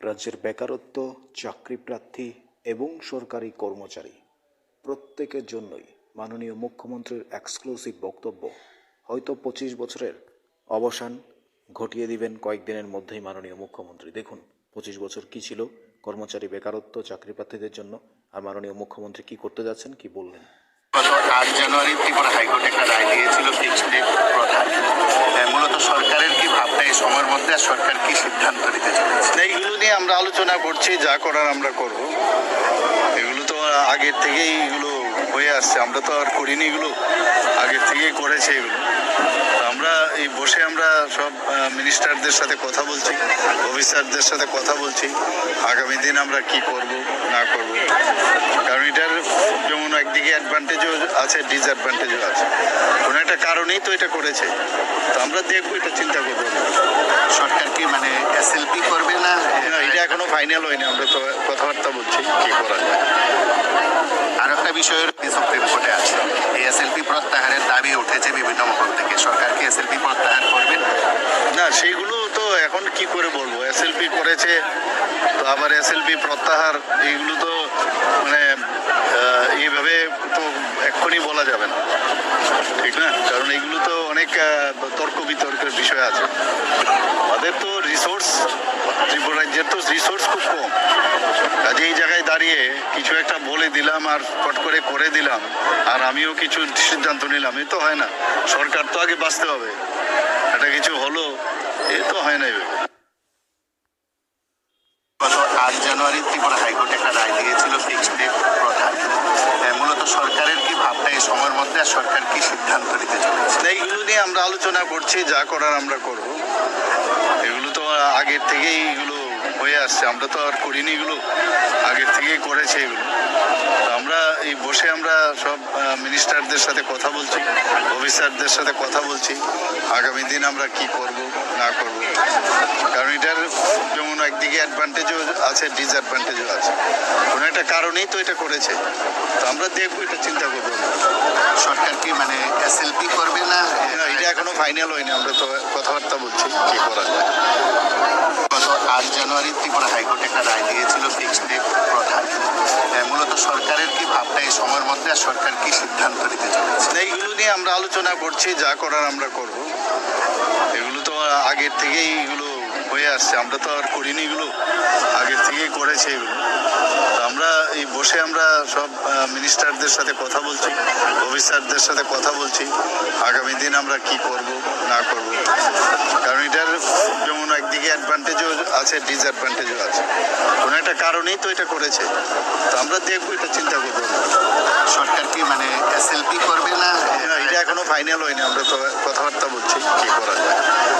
রাজ্যের বেকারত্ব চাকরি প্রার্থী এবং সরকারি কর্মচারী প্রত্যেকের জন্যই মাননীয় মুখ্যমন্ত্রীর এক্সক্লুসিভ বক্তব্য। হয়তো পঁচিশ বছরের অবসান ঘটিয়ে দিবেন কয়েকদিনের মধ্যেই মাননীয় মুখ্যমন্ত্রী। দেখুন, পঁচিশ বছর কি ছিল? কর্মচারী বেকারত্ব চাকরি প্রার্থীদের জন্য। আর মাননীয় মুখ্যমন্ত্রী কি করতে যাচ্ছেন, কি বললেন? আট জানুয়ারি ত্রিপুরা হাইকোর্ট একটা রায় দিয়েছিল মূলত সরকারের কি ভাবনা এই সময়ের মধ্যে সরকার কি আমরা আলোচনা করছি, যা করার আমরা করব। এগুলো তো আগের থেকেই এগুলো হয়ে আসছে। আমরা তো আর করিনি এগুলো। আগের থেকেই করেছে এগুলো। আমরা এই বসে আমরা সব মিনিস্টারদের সাথে কথা বলছি অফিসারদের সাথে কথা বলছি। আগামী দিন আমরা কি করব, না করব। কারণ এটার যেমন একদিকে অ্যাডভান্টেজও আছে ডিসঅ্যাডভান্টেজও আছে। কোনো একটা কারণেই তো এটা করেছে। তো আমরা দেখব, এটা চিন্তা করব। সরকার কি মানে এসএলপি এখনও ফাইনাল হয়নি, আমরা তো কথাবার্তা বলছি, কি করা যায়? আর একটা বিষয়ের সুপ্রিম কোর্টে আছে। এই এসএলপি প্রত্যাহারের দাবি উঠেছে বিভিন্ন মহল থেকে। সরকার কি এসএলপি প্রত্যাহার করবে? না, সেগুলো তো এখন কি করে বলব? এসএলপি করেছে, তো আবার এসএলপি প্রত্যাহার এইগুলো তো মানে এইভাবে তো এক্ষুনি বলা যাবে না। ঠিক না? কারণ এগুলো তো অনেক তর্ক বিতর্কের বিষয় আছে। আমাদের তো রিসোর্স ত্রিপুরা রাজ্যের তো রিসোর্স খুব কম। কাজে এই জায়গায় দাঁড়িয়ে কিছু একটা বলে দিলাম আর ফট করে করে দিলাম, আর আমিও কিছু সিদ্ধান্ত নিলাম, এ তো হয় না। সরকার তো আগে বাঁচতে হবে। একটা কিছু হলো, এ তো হয় না এভাবে। আট জানুয়ারি ত্রিপুরা হাইকোর্ট একটা রায় দিয়েছিল ফিক্সড রেট প্রধান আহ, মূলত সরকারের কি ভাবনা এই সময়ের মধ্যে আর সরকার কি সিদ্ধান্ত নিতে চলেছে? এইগুলো নিয়ে আমরা আলোচনা করছি, যা করার আমরা করব। এগুলো তো আগের থেকেই এগুলো হয়ে আসছে। আমরা তো আর করিনি এগুলো। আগের থেকেই করেছে এগুলো। আমরা এই বসে আমরা সব মিনিস্টারদের সাথে কথা বলছি অফিসারদের সাথে কথা বলছি। আগামী দিন আমরা কি করব, না করব। কারণ এটার অ্যাডভান্টেজও আছে ডিসঅ্যাডভান্টেজও আছে। কোনো একটা কারণেই তো এটা করেছে। তো আমরা দেখব এটা চিন্তা করব। সরকার কি মানে এসএলপি করবে না? এটা এখনও ফাইনাল হয়নি আমরা তো কথাবার্তা বলছি। কি করা যায়? গত আট জানুয়ারি ত্রিপুরা হাইকোর্ট একটা রায় দিয়েছিল ফিক্সড প্রধান। মূলত সরকারের কি ভাবনা এই সময়ের মধ্যে আর সরকার কি সিদ্ধান্ত নিতে চলেছে? এইগুলো নিয়ে আমরা আলোচনা করছি যা করার আমরা করব। এগুলো তো আগের থেকেই এগুলো হয়ে আসছে। আমরা তো আর করিনি এগুলো। আগের থেকেই করেছে এগুলো। তো আমরা এই বসে আমরা সব মিনিস্টারদের সাথে কথা বলছি অফিসারদের সাথে কথা বলছি। আগামী দিন আমরা কি করব না করব। কারণ এটার যেমন একদিকে অ্যাডভান্টেজও আছে ডিসঅ্যাডভান্টেজও আছে। কোনো একটা কারণেই তো এটা করেছে। তো আমরা দেখব এটা চিন্তা করব। সরকার কি মানে এসএলপি করবে না? না, এটা এখনও ফাইনাল হয়নি। আমরা তো কথাবার্তা বলছি কি করা যায়।